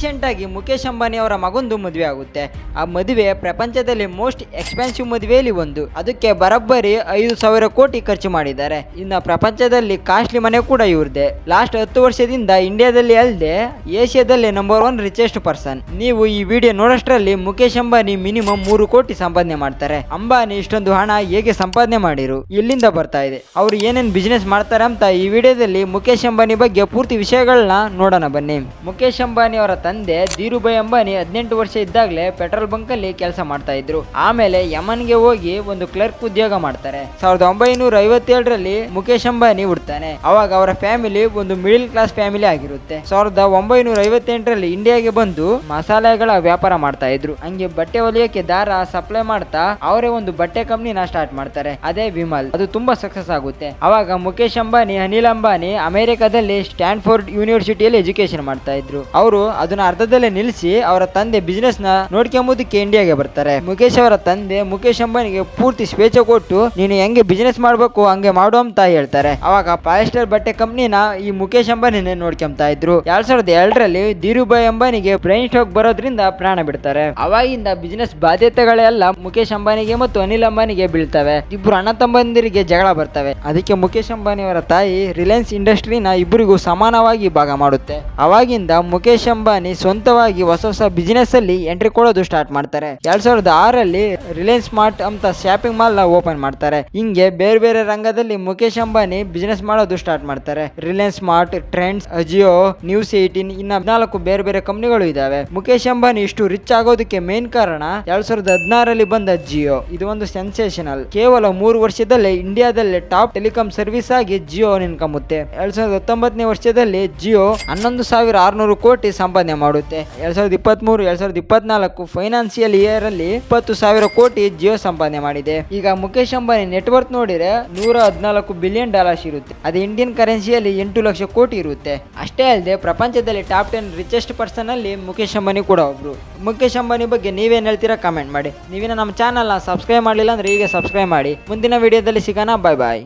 Recent ಆಗಿ ಮುಖೇಶ್ ಅಂಬಾನಿ ಅವರ ಮಗೊಂದು ಮದುವೆ ಆಗುತ್ತೆ. ಆ ಮದುವೆ ಪ್ರಪಂಚದಲ್ಲಿ ಮೋಸ್ಟ್ ಎಕ್ಸ್ಪೆನ್ಸಿವ್ ಮದುವೆಯಲ್ಲಿ ಒಂದು. ಅದಕ್ಕೆ ಬರೋಬ್ಬರಿ ಐದು ಸಾವಿರ ಕೋಟಿ ಖರ್ಚು ಮಾಡಿದ್ದಾರೆ. ಇನ್ನು ಪ್ರಪಂಚದಲ್ಲಿ ಕಾಸ್ಟ್ಲಿ ಮನೆ ಕೂಡ ಇವ್ರದೇ. ಲಾಸ್ಟ್ ಹತ್ತು ವರ್ಷದಿಂದ ಇಂಡಿಯಾದಲ್ಲಿ ಅಲ್ಲದೆ ಏಷ್ಯಾದಲ್ಲಿ ನಂಬರ್ ಒನ್ ರಿಚೆಸ್ಟ್ ಪರ್ಸನ್ ನೀವು ಈ ವಿಡಿಯೋ ನೋಡೋಷ್ಟರಲ್ಲಿ ಮುಖೇಶ್ ಅಂಬಾನಿ ಮಿನಿಮಮ್ ಮೂರು ಕೋಟಿ ಸಂಪಾದನೆ ಮಾಡ್ತಾರೆ. ಅಂಬಾನಿ ಇಷ್ಟೊಂದು ಹಣ ಹೇಗೆ ಸಂಪಾದನೆ ಮಾಡಿರು? ಇಲ್ಲಿಂದ ಬರ್ತಾ ಇದೆ? ಅವರು ಏನೇನ್ ಬಿಸ್ನೆಸ್ ಮಾಡ್ತಾರೆ ಅಂತ ಈ ವಿಡಿಯೋದಲ್ಲಿ ಮುಖೇಶ್ ಅಂಬಾನಿ ಬಗ್ಗೆ ಪೂರ್ತಿ ವಿಷಯಗಳನ್ನ ನೋಡೋಣ ಬನ್ನಿ. ಮುಖೇಶ್ ಅಂಬಾನಿ ಅವರ ತಂದೆ ಧೀರುಭಾಯ್ ಅಂಬಾನಿ ಹದಿನೆಂಟು ವರ್ಷ ಇದ್ದಾಗಲೇ ಪೆಟ್ರೋಲ್ ಬಂಕ್ ಅಲ್ಲಿ ಕೆಲಸ ಮಾಡ್ತಾ ಇದ್ರು. ಆಮೇಲೆ ಯಮನ್ಗೆ ಹೋಗಿ ಒಂದು ಕ್ಲರ್ಕ್ ಉದ್ಯೋಗ ಮಾಡ್ತಾರೆ. ಸಾವಿರದ ಒಂಬೈನೂರ ಐವತ್ತೇಳರಲ್ಲಿ ಮುಖೇಶ್ ಅಂಬಾನಿ ಹುಡ್ತಾನೆ. ಅವಾಗ ಅವರ ಫ್ಯಾಮಿಲಿ ಒಂದು ಮಿಡಿಲ್ ಕ್ಲಾಸ್ ಫ್ಯಾಮಿಲಿ ಆಗಿರುತ್ತೆ. ಸಾವಿರದ ಒಂಬೈನೂರ ಐವತ್ತೆಂಟರಲ್ಲಿ ಇಂಡಿಯಾಗೆ ಬಂದು ಮಸಾಲೆಗಳ ವ್ಯಾಪಾರ ಮಾಡ್ತಾ ಇದ್ರು. ಹಂಗೆ ಬಟ್ಟೆ ಹೊಲಿಯೋಕೆ ದಾರ ಸಪ್ಲೈ ಮಾಡ್ತಾ ಅವರೇ ಒಂದು ಬಟ್ಟೆ ಕಂಪ್ನಿನ ಸ್ಟಾರ್ಟ್ ಮಾಡ್ತಾರೆ. ಅದೇ ವಿಮಲ್. ಅದು ತುಂಬಾ ಸಕ್ಸಸ್ ಆಗುತ್ತೆ. ಅವಾಗ ಮುಖೇಶ್ ಅಂಬಾನಿ, ಅನಿಲ್ ಅಂಬಾನಿ ಅಮೆರಿಕದಲ್ಲಿ ಸ್ಟ್ಯಾನ್ಫೋರ್ಡ್ ಯೂನಿವರ್ಸಿಟಿಯಲ್ಲಿ ಎಜುಕೇಶನ್ ಮಾಡ್ತಾ ಇದ್ರು. ಅವರು ಅದನ್ನ ಅರ್ಧದಲ್ಲೇ ನಿಲ್ಲಿಸಿ ಅವರ ತಂದೆ ಬಿಸಿನೆಸ್ನ ನೋಡ್ಕೊಂಬುದಕ್ಕೆ ಇಂಡಿಯಾಗೆ ಬರ್ತಾರೆ. ಮುಖೇಶ್ ಅವರ ತಂದೆ ಮುಖೇಶ್ ಅಂಬಾನಿಗೆ ಪೂರ್ತಿ ಸ್ವೇಚ್ಛೆ ಕೊಟ್ಟು, ನೀನು ಹೆಂಗೆ ಬಿಸಿನೆಸ್ ಮಾಡ್ಬೇಕು, ಹಂಗೆ ಮಾಡು ಅಂತ ಹೇಳ್ತಾರೆ. ಅವಾಗ ಪಾಯಸ್ಟರ್ ಬಟ್ಟೆ ಕಂಪ್ನಿನ ಈ ಮುಖೇಶ್ ಅಂಬಾನಿನೇ ನೋಡ್ಕೊಂತಾ ಇದ್ರು. ಎರಡ್ ಸಾವಿರದ ಎರಡರಲ್ಲಿ ಧೀರುಭಾಯ್ ಅಂಬಾನಿಗೆ ಬ್ರೈನ್ ಸ್ಟ್ರೋಕ್ ಬರೋದ್ರಿಂದ ಪ್ರಾಣ ಬಿಡ್ತಾರೆ. ಅವಾಗಿಂದ ಬಿಸಿನೆಸ್ ಬಾಧ್ಯತೆಗಳೆಲ್ಲ ಮುಖೇಶ್ ಅಂಬಾನಿಗೆ ಮತ್ತು ಅನಿಲ್ ಅಂಬಾನಿಗೆ ಬೀಳ್ತವೆ. ಇಬ್ರು ಅಣ್ಣ ತಮ್ಮಂದಿರಿಗೆ ಜಗಳ ಬರ್ತವೆ. ಅದಕ್ಕೆ ಮುಖೇಶ್ ಅಂಬಾನಿ ಅವರ ತಾಯಿ ರಿಲಯನ್ಸ್ ಇಂಡಸ್ಟ್ರಿನ ಇಬ್ಬರಿಗೂ ಸಮಾನವಾಗಿ ಭಾಗ ಮಾಡುತ್ತೆ. ಅವಾಗಿಂದ ಮುಖೇಶ್ ಅಂಬಾನಿ ಸ್ವಂತವಾಗಿ ಹೊಸ ಹೊಸ ಬಿಸಿನೆಸ್ ಅಲ್ಲಿ ಎಂಟ್ರಿ ಕೊಡೋದು ಸ್ಟಾರ್ಟ್ ಮಾಡ್ತಾರೆ. ಎರಡ್ ಸಾವಿರದ ಆರಲ್ಲಿ ರಿಲಯನ್ಸ್ ಸ್ಮಾರ್ಟ್ ಅಂತ ಶಾಪಿಂಗ್ ಮಾಲ್ನ ಓಪನ್ ಮಾಡ್ತಾರೆ. ಹಿಂಗೆ ಬೇರೆ ಬೇರೆ ರಂಗದಲ್ಲಿ ಮುಖೇಶ್ ಅಂಬಾನಿ ಬಿಸಿನೆಸ್ ಮಾಡೋದು ಸ್ಟಾರ್ಟ್ ಮಾಡ್ತಾರೆ. Reliance smart trends Ajio news eighteen ಇನ್ನ ಹದಿನಾಲ್ಕು ಬೇರೆ ಬೇರೆ ಕಂಪನಿಗಳು ಇದಾವೆ. ಮುಖೇಶ್ ಅಂಬಾನಿ ಇಷ್ಟು ರಿಚ್ ಆಗೋದಕ್ಕೆ ಮೇನ್ ಕಾರಣ ಎರಡ್ ಸಾವಿರದ ಹದಿನಾರಲ್ಲಿ ಬಂದ ಜಿಯೋ ಇದು ಒಂದು ಸೆನ್ಸೇಷನಲ್ ಕೇವಲ ಮೂರು ವರ್ಷದಲ್ಲೇ ಇಂಡಿಯಾದಲ್ಲೇ ಟಾಪ್ ಟೆಲಿಕಾಂ ಸರ್ವಿಸ್ ಆಗಿ ಜಿಯೋ ನಿನ್ಕಂಬುತ್ತೆ ಎರಡ್ ಸಾವಿರದ ಹತ್ತೊಂಬತ್ತನೇ ವರ್ಷದಲ್ಲಿ ಜಿಯೋ ಹನ್ನೊಂದು ಸಾವಿರ ಆರ್ನೂರು ಕೋಟಿ ಸಂಪಾದನೆ ಮಾಡುತ್ತೆ. ಎರಡ್ ಸಾವಿರದ ಇಪ್ಪತ್ತ್ ಮೂರು ಎರಡ್ ಸಾವಿರದ ಇಪ್ಪತ್ನಾಲ್ಕು ಫೈನಾನ್ಸಿಯಲ್ ಇಯರ್ ಅಲ್ಲಿ ಇಪ್ಪತ್ತು ಸಾವಿರ ಕೋಟಿ ಜಿಯೋ ಸಂಪಾದನೆ ಮಾಡಿದೆ. ಈಗ ಮುಖೇಶ್ ಅಂಬಾನಿ ನೆಟ್ವರ್ಕ್ ನೋಡಿದ್ರೆ ನೂರ ಹದಿನಾಲ್ಕು ಬಿಲಿಯನ್ ಡಾಲರ್ಸ್ ಇರುತ್ತೆ. ಅದು ಇಂಡಿಯನ್ ಕರೆನ್ಸಿಯಲ್ಲಿ ಎಂಟು ಲಕ್ಷ ಕೋಟಿ ಇರುತ್ತೆ. ಅಷ್ಟೇ ಅಲ್ಲದೆ ಪ್ರಪಂಚದಲ್ಲಿ ಟಾಪ್ ಟೆನ್ ರಿಚೆಸ್ಟ್ ಪರ್ಸನ್ ಅಲ್ಲಿ ಮುಖೇಶ್ ಅಂಬಾನಿ ಕೂಡ ಒಬ್ರು. ಮುಖೇಶ್ ಅಂಬಾನಿ ಬಗ್ಗೆ ನೀವೇನ್ ಹೇಳ್ತೀರಾ ಕಮೆಂಟ್ ಮಾಡಿ. ನೀವೇನ ನಮ್ಮ ಚಾನಲ್ನ ಸಬ್ಸ್ಕ್ರೈಬ್ ಮಾಡಲಿಲ್ಲ ಅಂದ್ರೆ ಈಗ ಸಬ್ಸ್ಕ್ರೈಬ್ ಮಾಡಿ. ಮುಂದಿನ ವಿಡಿಯೋದಲ್ಲಿ ಸಿಗೋಣ. ಬಾಯ್ ಬಾಯ್